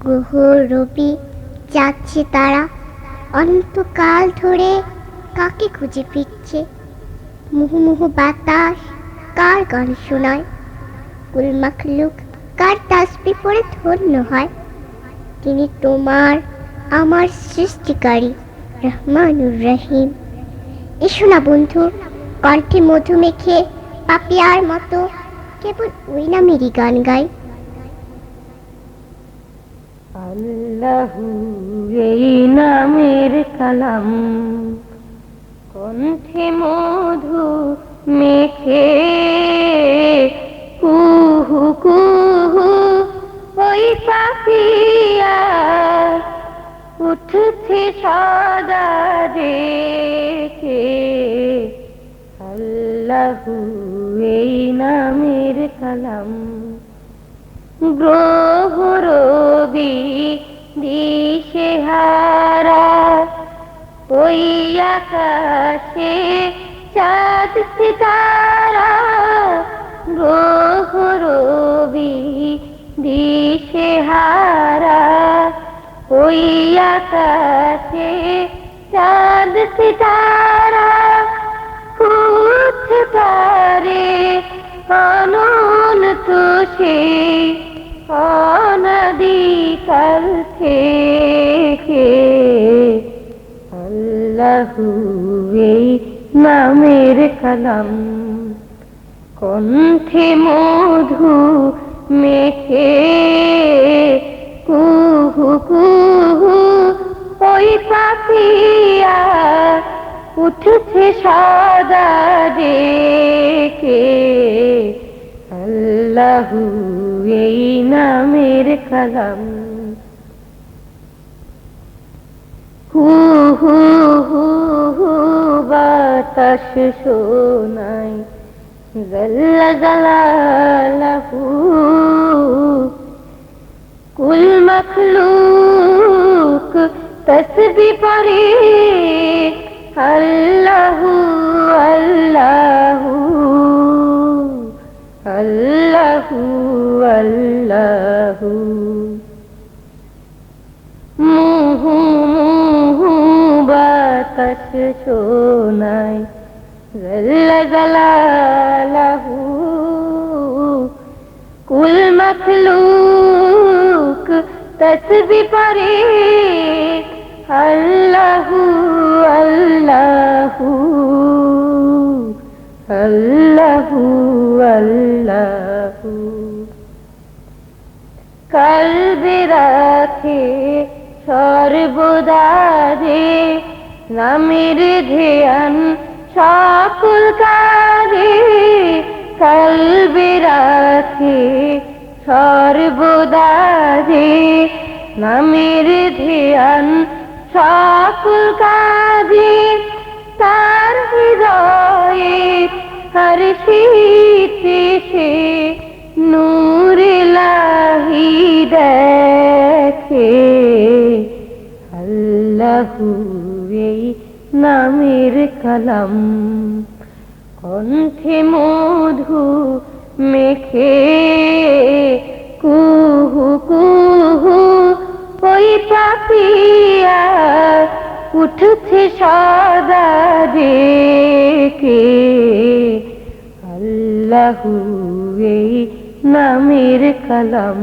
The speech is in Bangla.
গ্রহ রবি যাচ্ছে তারা। অনন্তকাল ধরে কাকে খুঁজে ফিরছে? মুহুমুহু বাতাস কার গান শোনায়? কুল মাখলুক কার তাসবি পরে ধন্য হয়? তিনি তোমার আমার সৃষ্টিকারী রহমানুর রহিম। এসো না বন্ধু, কণ্ঠে মধু মেখে পাপিয়ার মতো কেবল ওই নামেরই গান গাই। আল্লাহু এই নামের কালাম। কণ্ঠে মধু মেখে কুহু কুহু ওই পাপিয়া উঠছে সদা দেখে আল্লাহু এই নামের কালাম। গ্রহ আকাশে চাঁদ সিতারা গ্রহ রবি দিশে হারা। ওই আকাশে চাঁদ সিতারা উঠতে পারে অনন তুষে অনদিকাল থেকে এই নামের কালাম। কণ্ঠে মধু মেখে কুহু কুহু ওই পাপিয়া উঠছে সদা ডেকে। আল্লাহু এই নামের কালাম। হু হু হু বাতাস শোনাই জাল্লা জালালাহু কুল মখলুক তসবি পরে আল্লাহু বাতাস শোনাই জাল্লা জালালাহু। কুল মখলুক, তসবি পরে আল্লাহু আল্লাহু। আল্লাহু আল্লাহু। কলবে রাখে সর্বদা রে নামের ধ্যান সকল কাজে কলবে রাখে সর্বদা রে নামের ধ্যান সকল কাজে তার হৃদয়ে হর শীতে সে নূর লাহি দেখে। আল্লাহু নামের কালাম। কণ্ঠে মধু মেখে কুহু কুহু ওই পাপিয়া উঠছে সদা দেখে আল্লাহু এই নামের কালাম।